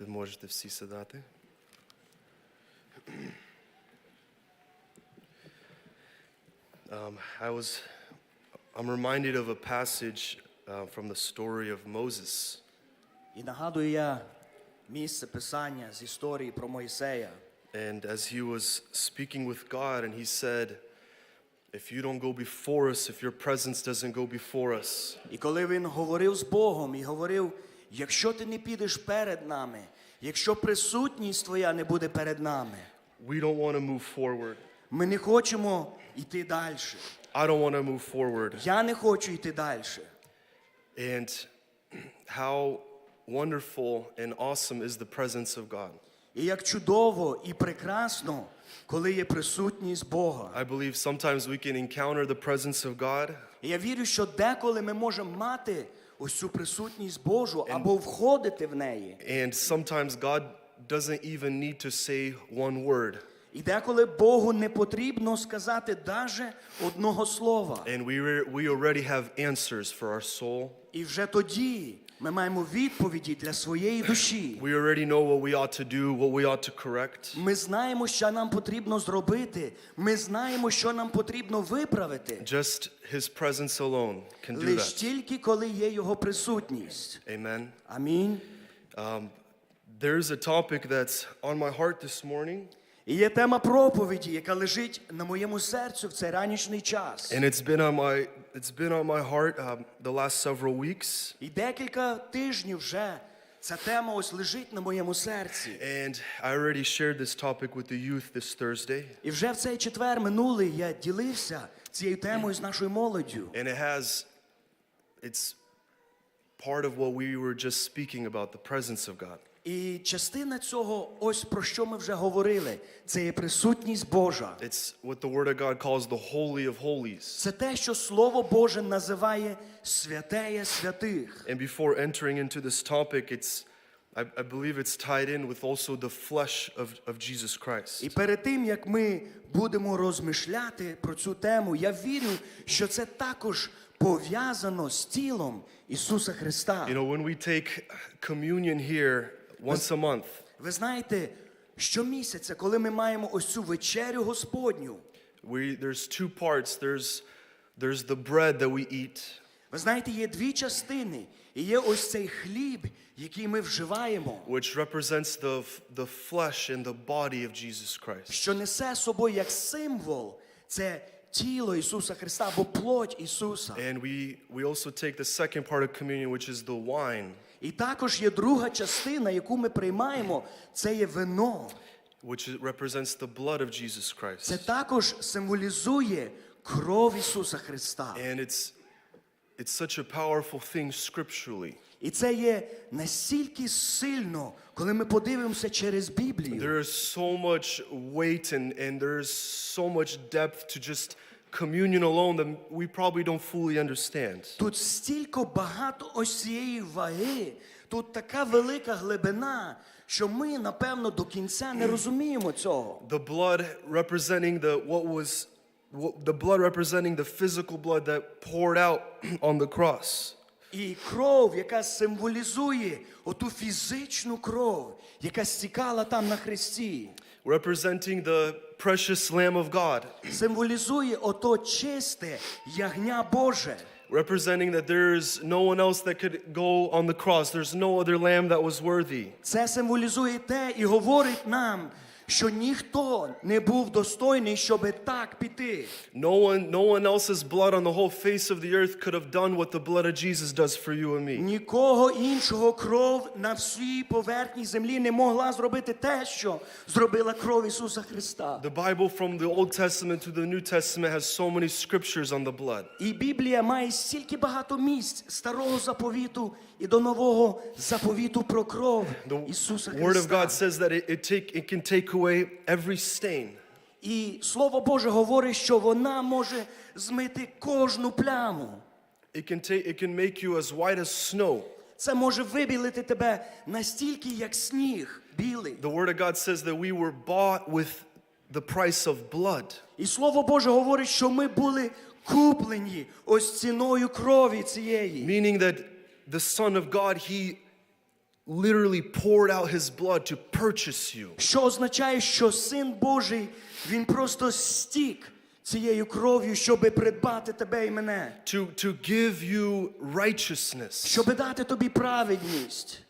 Ви можете всі сідати. Um, I was, I'm reminded of a passage uh, from the story of Moses. І нагадую я місце писання з історії про Мойсея. And as he was speaking with God, and he said, If you don't go before us, if your presence doesn't go before us, І коли він говорив з Богом і говорив: якщо ти не підеш перед нами, якщо присутність твоя не буде перед нами, we don't want to move forward. ми не хочемо йти далі. I don't want to move forward. Я не хочу йти далі. And how wonderful and awesome is the presence of God. І як чудово і прекрасно, коли є присутність Бога. I believe sometimes we can encounter the presence of God, І я вірю, що деколи ми можемо мати ось цю присутність Божу або входити в неї. and sometimes God doesn't even need to say one word. І деколи Богу не потрібно сказати даже одного слова. And we, we already have answers for our soul. І вже тоді ми маємо відповіді для своєї душі. We already know what we ought to do, what we ought to correct. Ми знаємо, що нам потрібно зробити. Ми знаємо, що нам потрібно виправити. Just His presence alone can do Лиш that. тільки коли є його присутність. Amen. Амінь. There's a topic that's on my heart this morning, І є тема проповіді, яка лежить на моєму серцю в цей ранішній час. and it's been on my it's been on my heart um, the last several weeks. І декілька тижнів вже ця тема ось лежить на моєму серці. And I already shared this topic with the youth this Thursday, І вже в цей четвер минулий я ділився цією темою з нашою молоддю. and it has it's part of what we were just speaking about, the presence of God. І частина цього, ось про що ми вже говорили, це є присутність Божа. It's what the Word of God calls the Holy of Holies. Це те, що Слово Боже називає святеє святих. And before entering into this topic, it's I, I believe it's tied in with also the flesh of, of Jesus Christ. І перед тим як ми будемо розмишляти про цю тему, я вірю, що це також пов'язано з тілом Ісуса Христа. You know, when we take communion here once a month, Ви знаєте, щомісяця, коли ми маємо ось цю вечерю Господню, we there's two parts. There's there's the bread that we eat, ви знаєте, є дві частини. І є ось цей хліб, який ми вживаємо, which represents the the flesh and the body of Jesus Christ. що несе собою як символ це тіло Ісуса Христа або плоть Ісуса. And we we also take the second part of communion, which is the wine, І також є друга частина, яку ми приймаємо, це є вино. which represents the blood of Jesus Christ. Це також символізує кров Ісуса Христа. And it's it's such a powerful thing scripturally. І це є настільки сильно, коли ми подивимося через Біблію. There is so much weight and, and there's so much depth to just communion alone that we probably don't fully understand. Тут стільки багато ось цієї ваги, тут така велика глибина, що ми, напевно, до кінця не розуміємо цього. The blood representing the what was what, the blood representing the physical blood that poured out on the cross. І кров, яка символізує оту фізичну кров, яка стікала там на хресті, Representing the precious Lamb of God, символізує ото чисте ягня Боже. representing that there is no one else that could go on the cross. There's no other lamb that was worthy. Це символізує те і говорить нам, що ніхто не був достойний, щоб так піти. No one, no one else's blood on the whole face of the earth could have done what the blood of Jesus does for you and me. Нікого іншого кров на всій поверхні землі не могла зробити те, що зробила кров Ісуса Христа. The Bible from the Old Testament to the New Testament has so many scriptures on the blood. І Біблія має стільки багато місць старого заповіту і до нового заповіту про кров The Ісуса Word of God says that it, it, take, it can take away every stain. І Слово Боже говорить, що вона може змити кожну пляму. It can, take, it can make you as white as snow. Це може вибілити тебе настільки, як сніг білий. The Word of God says that we were bought with the price of blood. І Слово Боже говорить, що ми були куплені ось ціною крові цієї. Meaning that the Son of God, He literally poured out his blood to purchase you. Що означає, що Син Божий, Він просто стік цією кров'ю, щоби придбати тебе і мене, to, to give you righteousness. щоби дати тобі праведність.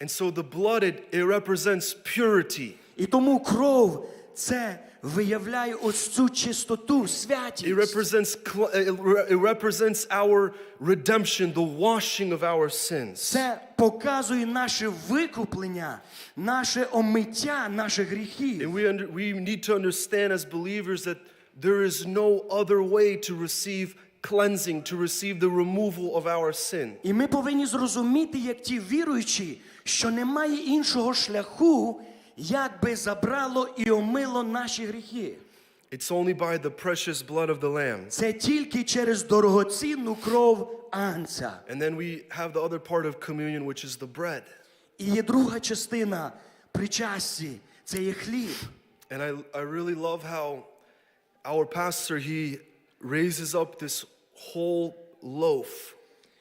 And so the blood, it, it represents purity. І тому кров це виявляє ось цю чистоту, святість. it re- it represents our redemption, the washing of our sins. Це показує наше викуплення, наше омиття наших гріхів. And we, under, we need to understand as believers that there is no other way to receive cleansing, to receive the removal of our sin. І ми повинні зрозуміти, як ті віруючі, що немає іншого шляху, як би забрало і омило наші гріхи. It's only by the precious blood of the Lamb. Це тільки через дорогоцінну кров Анця. And then we have the other part of communion, which is the bread. І є друга частина причасті це є хліб. And I, I really love how our pastor, he raises up this whole loaf.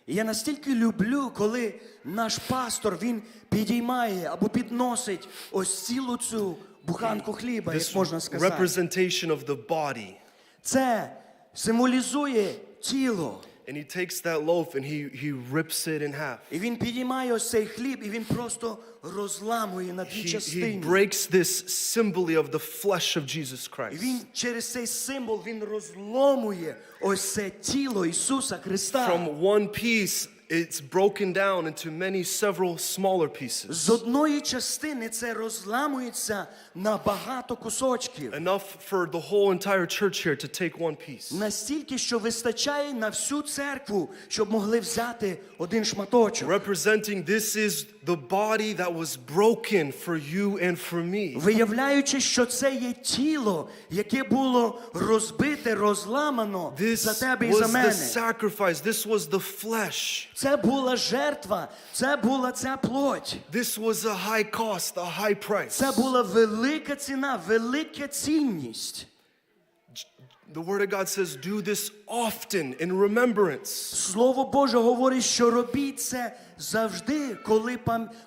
І я настільки люблю, коли наш пастор він підіймає або підносить ось цілу цю буханку хліба, як можна сказати. representation of the body. Це символізує тіло. And he takes that loaf and he, he rips it in half. І він підіймає ось цей хліб, і він просто розламує на дві He, he частини. breaks this symbol of the flesh of Jesus І Christ. він через цей символ він розломує ось це тіло Ісуса Христа. From one piece, it's broken down into many, several smaller pieces. З одної частини це розламується на багато кусочків. Enough for the whole entire church here to take one piece. Настільки, що вистачає на всю церкву, щоб могли взяти один шматочок. Representing this is the body that was broken for you and for me. Виявляючи, що це є тіло, яке було розбите, розламано This за тебе і за was the мене. sacrifice. This was the flesh. Це була жертва, це була ця плоть. This was a high cost, a high price. Це була велика ціна, велика цінність. The Word of God says, Do this often in remembrance. Слово Боже говорить, що робіть це завжди, коли,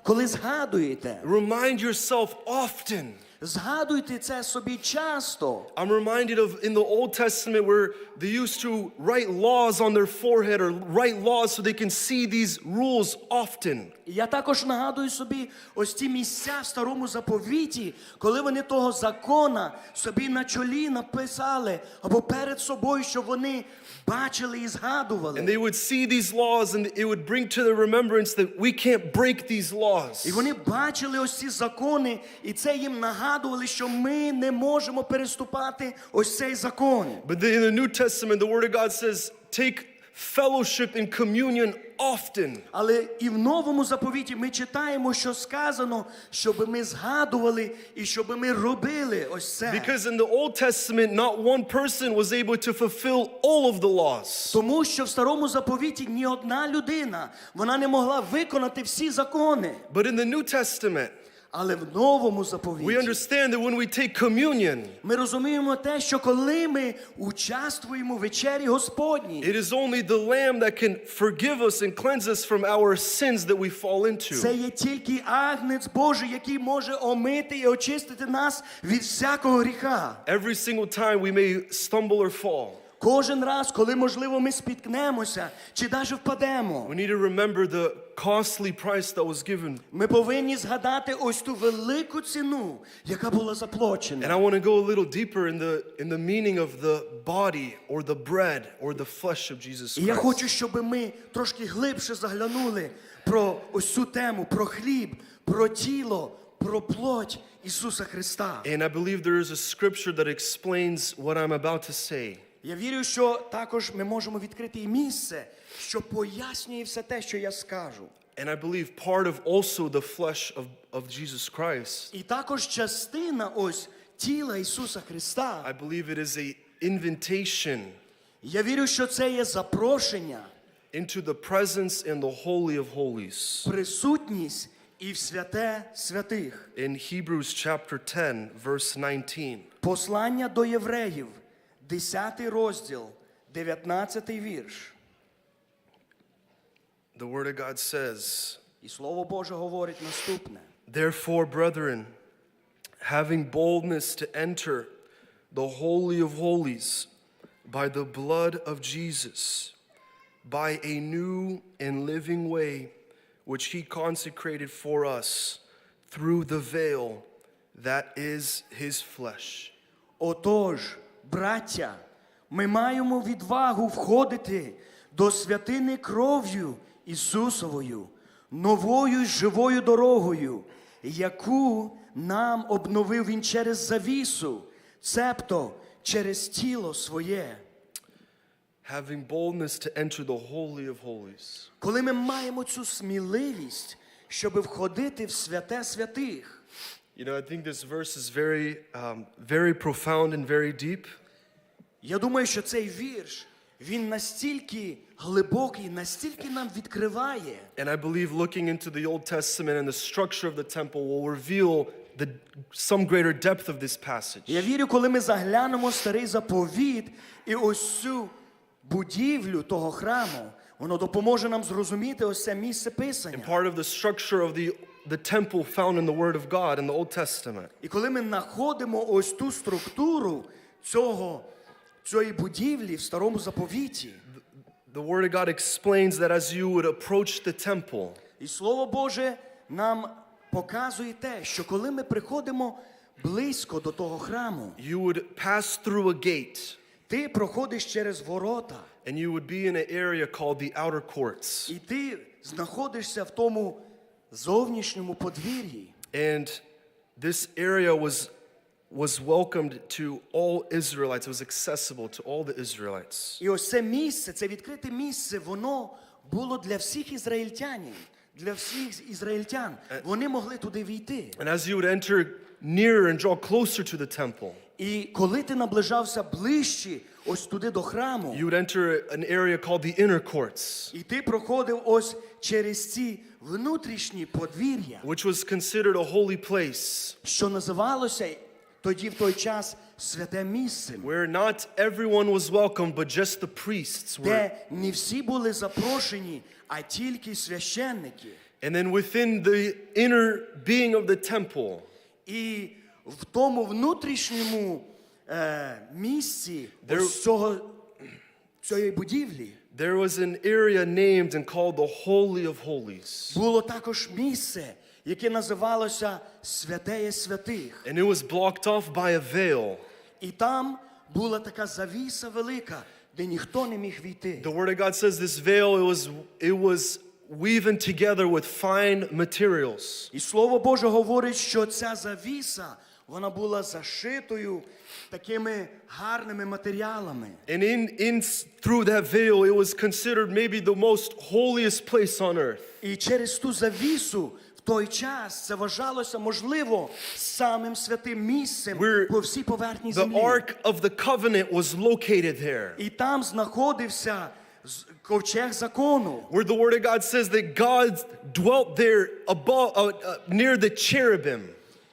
коли згадуєте. Remind yourself often. Згадуйте це собі часто. I'm reminded of in the Old Testament where they used to write laws on their forehead or write laws so they can see these rules often. Я також нагадую собі ось ті місця в старому заповіті, коли вони того закона собі на чолі написали або перед собою, щоб вони бачили і And згадували. they would see these laws and it would bring to their remembrance that we can't break these laws. І вони бачили ось ці закони, і це їм нагадували, що ми не можемо переступати ось цей закон. But then in the New Testament, the Word of God says, take fellowship and communion often. Але і в новому заповіті ми читаємо, що сказано, щоб ми згадували і щоб ми робили ось це. Because in the Old Testament, not one person was able to fulfill all of the laws. Тому що в старому заповіті ні одна людина вона не могла виконати всі закони. But in the New Testament, Але в новому we understand that when we take communion, ми розуміємо те, що коли ми участвуємо в вечері Господній, it is only the Lamb that can forgive us and cleanse us from our sins that we fall into. це є тільки агнець Божий, який може омити і очистити нас від всякого гріха. Every single time we may stumble or fall, Кожен раз, коли можливо ми спіткнемося чи навіть впадемо, we need to remember the costly price that was given. ми повинні згадати ось ту велику ціну, яка була заплачена. And. I want to go a little deeper in the in the meaning of the body or the bread or the flesh of Jesus І я хочу, щоб ми трошки глибше заглянули про ось цю тему, про хліб, про тіло, про плоть Ісуса Христа. And I believe there is a scripture that explains what I'm about to say. Я вірю, що також ми можемо відкрити і місце, що пояснює все те, що я скажу. And I believe part of also the flesh of, of Jesus Christ, І також частина ось тіла Ісуса Христа. I believe it is a invitation Я вірю, що це є запрошення, into the presence and the holy of holies. присутність і в святе святих. In Hebrews chapter 10, verse 19. Послання до євреїв, 10 розділ, 19 вірш. The word of God says, І Слово Боже говорить наступне. Therefore, brethren, having boldness to enter the Holy of Holies by the blood of Jesus, by a new and living way which he consecrated for us through the veil that is his flesh. Отож, браття, ми маємо відвагу входити до святини кров'ю Ісусовою, новою живою дорогою, яку нам обновив Він через завісу, цебто через тіло своє. Having boldness to enter the Holy of Holies. Коли ми маємо цю сміливість, щоб входити в святе святих. You know, I think this verse is very, um, very profound and very deep. Я думаю, що цей вірш, він настільки глибокий, настільки нам відкриває. And I believe looking into the Old Testament and the structure of the temple will reveal the, some greater depth of this passage. Я вірю, коли ми заглянемо старий заповіт і ось цю будівлю того храму, воно допоможе нам зрозуміти ось це місце And part of the structure of the, the temple found in the Word of God in the Old Testament. І коли ми знаходимо ось ту структуру цього, цієї будівлі в старому заповіті, The Word of God explains that as you would approach the temple, і Слово Боже нам показує те, що коли ми приходимо близько до того храму, you would pass through a gate ти проходиш через ворота. and you would be in an area called the outer courts. І ти знаходишся в тому зовнішньому подвір'ї. And this area was, was welcomed to all Israelites. It was accessible to all the Israelites. І ось це місце, це відкрите місце, воно було для всіх ізраїльтянів, для всіх ізраїльтян. Вони могли туди війти. And as you would enter nearer and draw closer to the temple, І коли ти наближався ближче, ось туди до храму, you would enter an area called the inner courts, і ти проходив ось через ці внутрішні подвір'я, which was considered a holy place що називалося тоді в той час святе місце, where not everyone was welcome, but just the priests were. де не всі були запрошені, а тільки священники. And then within the inner being of the temple, І в тому внутрішньому е, місці There- ось цього, цієї будівлі there was an area named and called the Holy of Holies. було також місце, яке називалося Святеє Святих. And it was blocked off by a veil. І там була така завіса велика, де ніхто не міг війти. The Word of God says this veil, it was, it was weaving together with fine materials. І Слово Боже говорить, що ця завіса вона була зашитою такими гарними матеріалами. And in, in through that veil, it was considered maybe the most holiest place on earth. І через ту завісу в той час це вважалося можливо самим святим місцем Where по всій поверхні The. Ark of the Covenant was located there, І там знаходився ковчег закону. where the Word of God says that God dwelt there above, uh, uh, near the cherubim.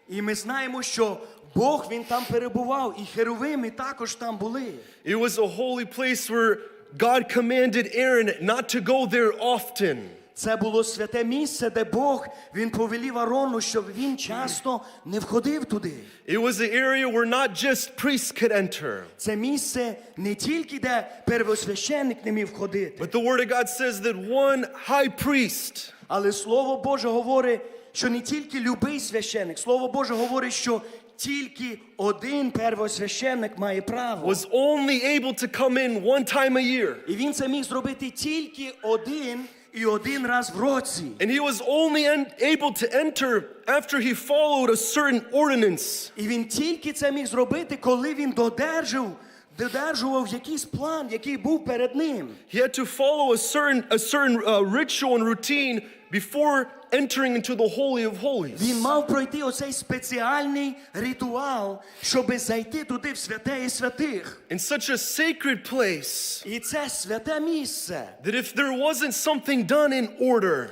І ми знаємо, що Бог він там перебував, і херовими також там були. It was a holy place where God commanded Aaron not to go there often. Це було святе місце, де Бог він повелів Арону, щоб він часто не входив туди. It was an area where not just priests could enter, Це місце не тільки де первосвященник не міг входити, but the Word of God says that one high priest але Слово Боже говорить, що не тільки любий священник, Слово Боже говорить, що тільки один первосвященник має право. was only able to come in one time a year. І він це міг зробити тільки один і один раз в році. And he was only en- able to enter after he followed a certain ordinance. І він тільки це міг зробити, коли він додержав, додержував якийсь план, який був перед ним. He had to follow a certain, a certain uh, ritual and routine before entering into the Holy of Holies. Він мав пройти оцей спеціальний ритуал, щоб зайти туди в святе і святих. In such a sacred place І це святе місце. that if there wasn't something done in order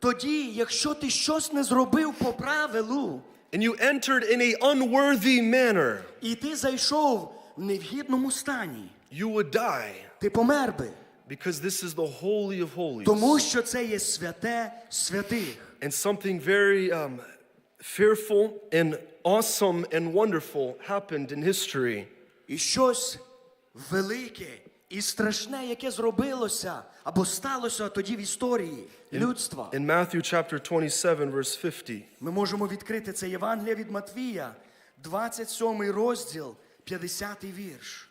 Тоді, якщо ти щось не зробив по правилу, and you entered in a unworthy manner, і ти зайшов в невгідному стані, you would die ти помер би. Because this is the Holy of Holies. Тому що це є святе святих. And something very um, fearful and awesome and wonderful happened in history. І щось велике і страшне, яке зробилося або сталося тоді в історії людства. In Matthew chapter 27, verse 50, Ми можемо відкрити це Євангеліє від Матвія, 27 розділ, 50 вірш.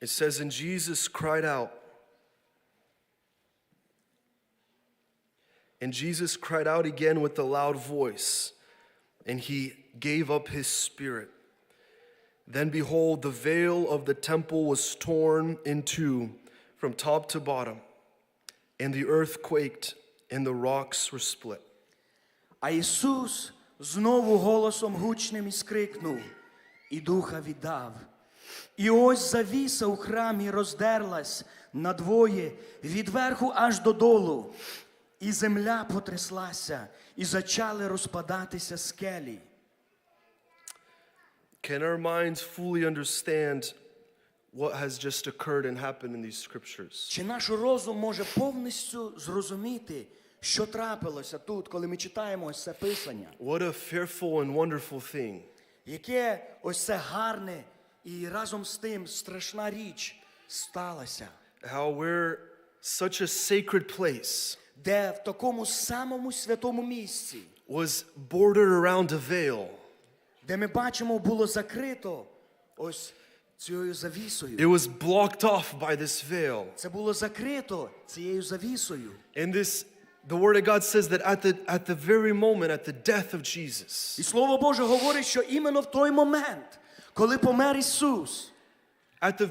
it says, And Jesus cried out. And Jesus cried out again with a loud voice, and he gave up his spirit. Then behold, the veil of the temple was torn in two from top to bottom, and the earth quaked, and the rocks were split. А Ісус знову голосом гучним іскрикнув, і духа віддав. І ось завіса у храмі роздерлась надвоє від верху аж додолу, і земля потряслася, і зачали розпадатися скелі. Can our minds fully understand what has just occurred and happened in these scriptures? Чи наш розум може повністю зрозуміти, що трапилося тут, коли ми читаємо ось це писання? What a fearful and wonderful thing. Яке ось це гарне і разом з тим страшна річ сталася, How we're such a sacred place де в такому самому святому місці, was bordered around a veil. де ми бачимо, було закрито ось цією завісою. It was blocked off by this veil. Це було закрито цією завісою. And this, the Word of God says that at the, at the very moment, at the death of Jesus, І Слово Боже говорить, що іменно в той момент, коли помер Ісус, at the,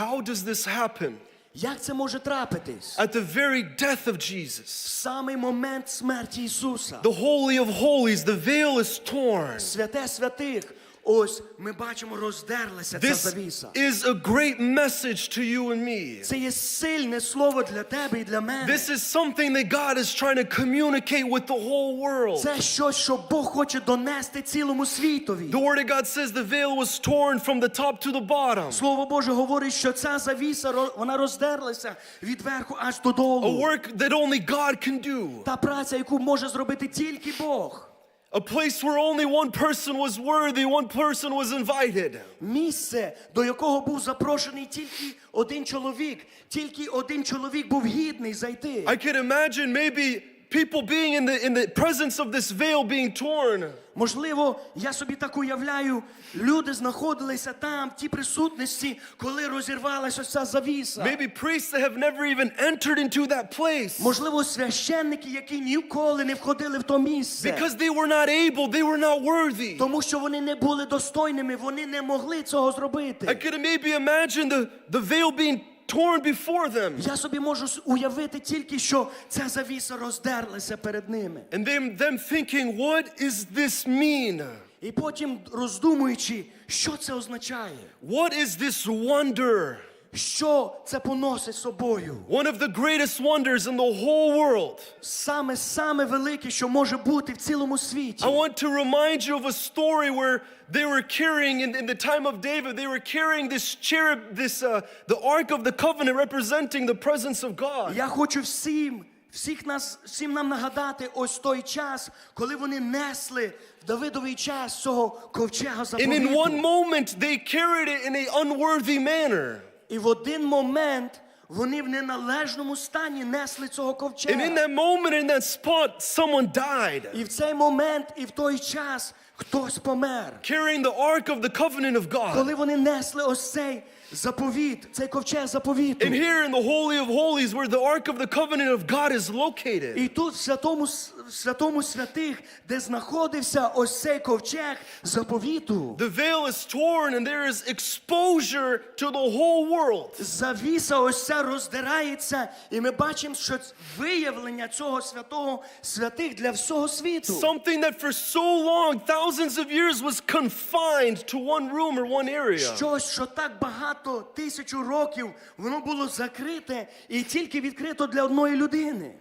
how does this happen? як це може трапитись? At the very death of В Jesus, самий момент смерті Ісуса. the Holy of Holies, the veil is torn. Святе святих, ось ми бачимо, роздерлася ця This завіса. is a great message to you and me. Це є сильне слово для тебе і для мене. This is something that God is trying to communicate with the whole world. Це щось, що Бог хоче донести цілому світові. The Word of God says the veil was torn from the top to the bottom. Слово Боже говорить, що ця завіса ро- вона роздерлася від верху аж A додолу. work that only God can do. Та праця, яку може зробити тільки Бог. A place where only one person was worthy, one person was invited. Місце, до якого був запрошений тільки один чоловік, тільки один чоловік був гідний зайти. I could imagine maybe people being in the, in the presence of this veil being torn. Можливо, я собі так уявляю, люди знаходилися там, в тій присутності, коли розірвалася ось ця завіса. Maybe priests that have never even entered into that place. Можливо, священники, які ніколи не входили в то місце. Because they were not able, they were not worthy. Тому що вони не були достойними, вони не могли цього I зробити. could maybe imagine the, the veil being torn before them. Я собі можу уявити тільки, що ця завіса роздерлася перед ними. And them, them thinking, what is this mean? І потім роздумуючи, що це означає, What is this wonder? що це поносить з собою. One of the greatest wonders in the whole world. Саме саме велике, що може бути в цілому світі. I want to remind you of a story where they were carrying, in, in the time of David, they were carrying this cherub, this, uh, the Ark of the Covenant representing the presence of God. Я хочу всім, всіх нас, всім нам нагадати ось той час, коли вони несли в Давидовий час цього ковчега And in one заповіту. moment, they carried it in an unworthy manner. І в один момент вони в неналежному стані несли цього And in ковчега. that moment, in that spot, someone died. І в цей момент, і в той час хтось помер. Carrying the Ark of the Covenant of God. Коли вони несли ось цей заповіт, цей ковчег заповіту. And here in the Holy of Holies, where the Ark of the Covenant of God is located, І тут в святому, с- в святому святих, де знаходився ось цей ковчег заповіту, the veil is torn and there is exposure to the whole world. завіса ось ця роздирається, і ми бачимо, що ц- виявлення цього святого святих для всього світу. Something that for so long, thousands of years, was confined to one room or one area. Щось, що так багато тисячу років воно було закрите і тільки відкрито для одної людини.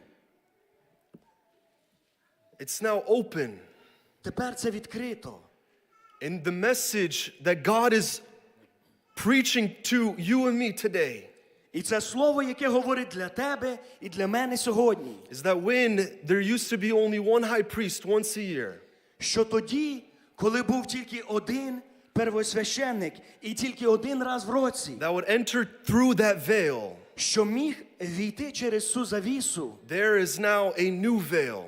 It's now open. Тепер це відкрито. And the message that God is preaching to you and me today І це слово, яке говорить для тебе і для мене сьогодні, is that when there used to be only one high priest once a year, що тоді, коли був тільки один первосвященник і тільки один раз в році, that would enter through that veil, що міг війти через цю завісу, there is now a new veil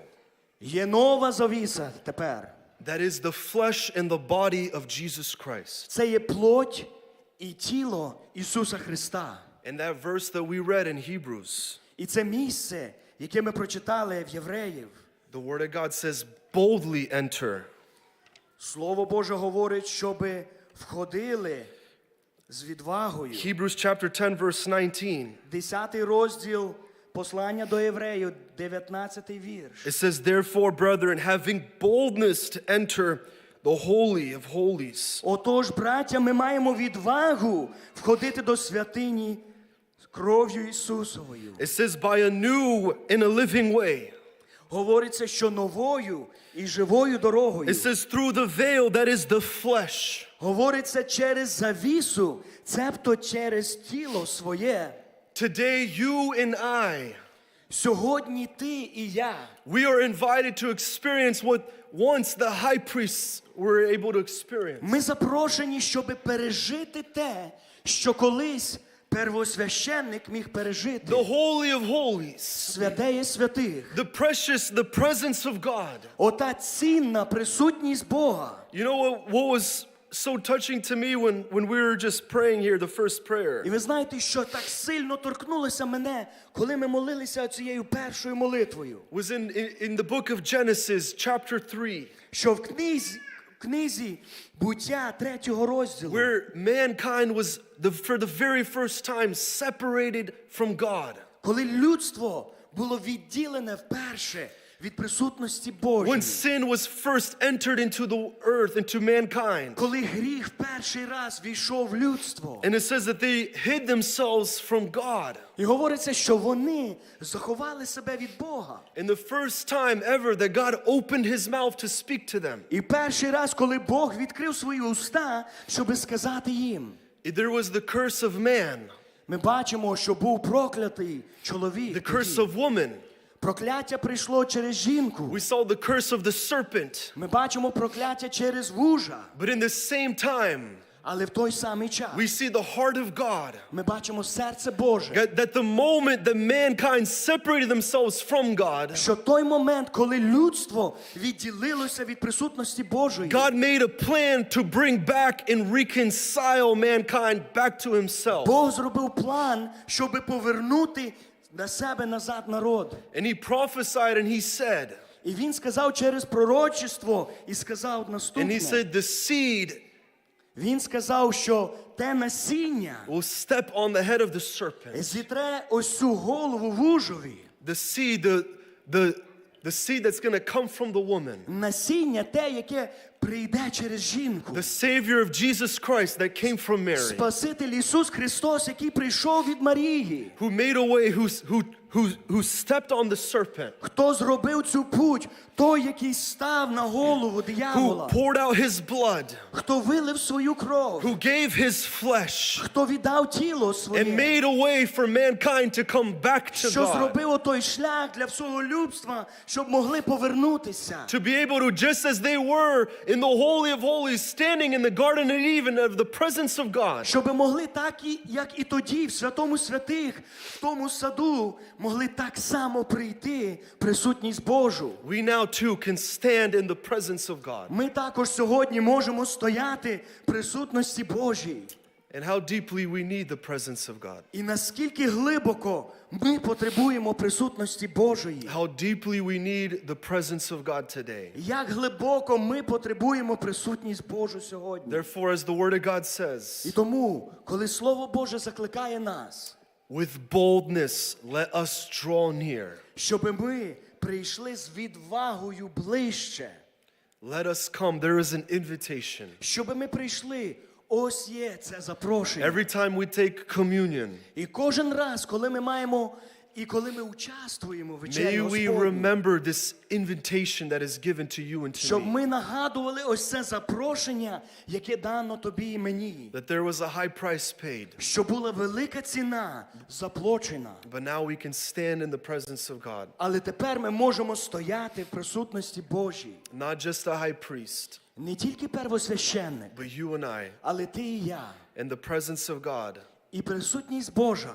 є нова завіса тепер. that is the flesh and the body of Jesus Christ. Це є плоть і тіло Ісуса Христа. And that verse that we read in Hebrews, І це місце, яке ми прочитали в Євреїв. the Word of God says, boldly enter. Слово Боже говорить, щоб входили з відвагою. Hebrews chapter 10, verse 19. Десятий розділ послання до євреїв, 19 вірш. It says, Therefore, brethren, having boldness to enter the Holy of Holies, Отож, браття, ми маємо відвагу входити до святині кров'ю Ісусовою. it says, by a new and a living way. Говориться, що новою і живою дорогою. It says, through the veil that is the flesh. Говориться через завісу, цебто через тіло своє. Today, you and I, Сьогодні ти і я. we are invited to experience what once the high priests were able to experience. Ми запрошені, щоб пережити те, що колись первосвященник міг пережити. The Holy of Holies, Святеє святих. the precious, the presence of God. Ота цінна присутність Бога. You know what, what was so touching to me when, when we were just praying here, the first prayer? І ви знаєте, що так сильно торкнулося мене, коли ми молилися цією першою молитвою. was in, in, in the book of Genesis, chapter 3, Що в книзі, в книзі буття третього розділу, where mankind was, the, for the very first time, separated from God. коли людство було відділене вперше від присутності When Божої, sin was first entered into the earth, into mankind. коли гріх перший раз війшов в людство. And it says that they hid themselves from God. І говориться, що вони заховали себе від Бога. And the first time ever that God opened his mouth to speak to them, І перший раз, коли Бог відкрив свої уста, щоб сказати їм, there was the curse of man, ми бачимо, що був проклятий чоловік. the curse тоді. of woman. Прокляття прийшло через жінку. We saw the curse of the serpent. Ми бачимо прокляття через вужа. But in the same time, Але в той самий час we see the heart of God. ми бачимо серце Боже. That that the moment that mankind separated themselves from God, Що той момент, коли людство відділилося від присутності Божої, God made a plan to bring back and reconcile mankind back to himself. Бог зробив план, щоб повернути на себе назад народ. And he prophesied and he said, І він сказав через пророчество і сказав and he наступне. said, the seed Він сказав, що те насіння will step on the head of the serpent. зітре ось цю голову вужові. The seed, the, the, the seed that's going to come from the woman. Насіння те, яке прийде через жінку. The Savior of Jesus Christ that came from Mary, Спаситель Ісус Христос, який прийшов від Марії. who made a way, who, who, who, who stepped on the serpent, Хто зробив цю путь? Той, який став на голову who диявола. poured out his blood, Хто вилив свою кров. who gave his flesh, Хто віддав тіло and своє. made a way for mankind to come back to Що God. зробив отой шлях для всього людства, щоб могли повернутися. To be able to, just as they were in the Holy of Holies, standing in the Garden of Eden of the presence of God, Щоб могли так, і, як і тоді, в святому святих, в тому саду, могли так само прийти присутність Божу. we now too can stand in the presence of God. Ми також сьогодні можемо стояти в присутності Божій. And how deeply we need the presence of God. І наскільки глибоко ми потребуємо присутності Божої. How deeply we need the presence of God today. Як глибоко ми потребуємо присутність Божу сьогодні. Therefore, as the Word of God І тому, коли Слово Боже закликає нас, with boldness let us draw near. щоб ми прийшли з відвагою ближче, Let us come. There is an invitation. щоб ми прийшли, ось є це запрошення. Every time we take communion, І кожен раз, коли ми маємо І коли ми участвуємо в May we Господній, remember this invitation that is given to you and to щоб me. ми нагадували ось це запрошення, яке дано тобі і мені. That there was a high price paid, Що була велика ціна заплачена. but now we can stand in the presence of God. Але тепер ми можемо стояти в присутності Божій. Not just a high priest, Не тільки первосвященник, but you and I. але ти і я. And the presence of God, І присутність Божа,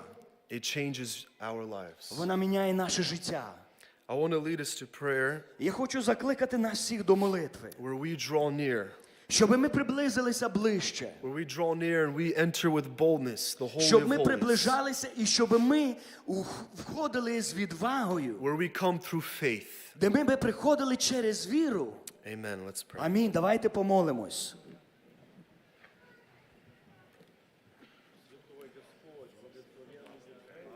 it changes our lives. вона міняє наше життя. I want to lead us to prayer Я хочу закликати нас всіх до молитви, where we draw near, щоб ми приблизилися ближче, where we draw near and we enter with boldness the Holy щоб of ми Holies, приближалися і щоб ми ух- входили з відвагою, where we come through faith. де ми би приходили через віру. Amen. Let's pray. Амінь. Давайте помолимось.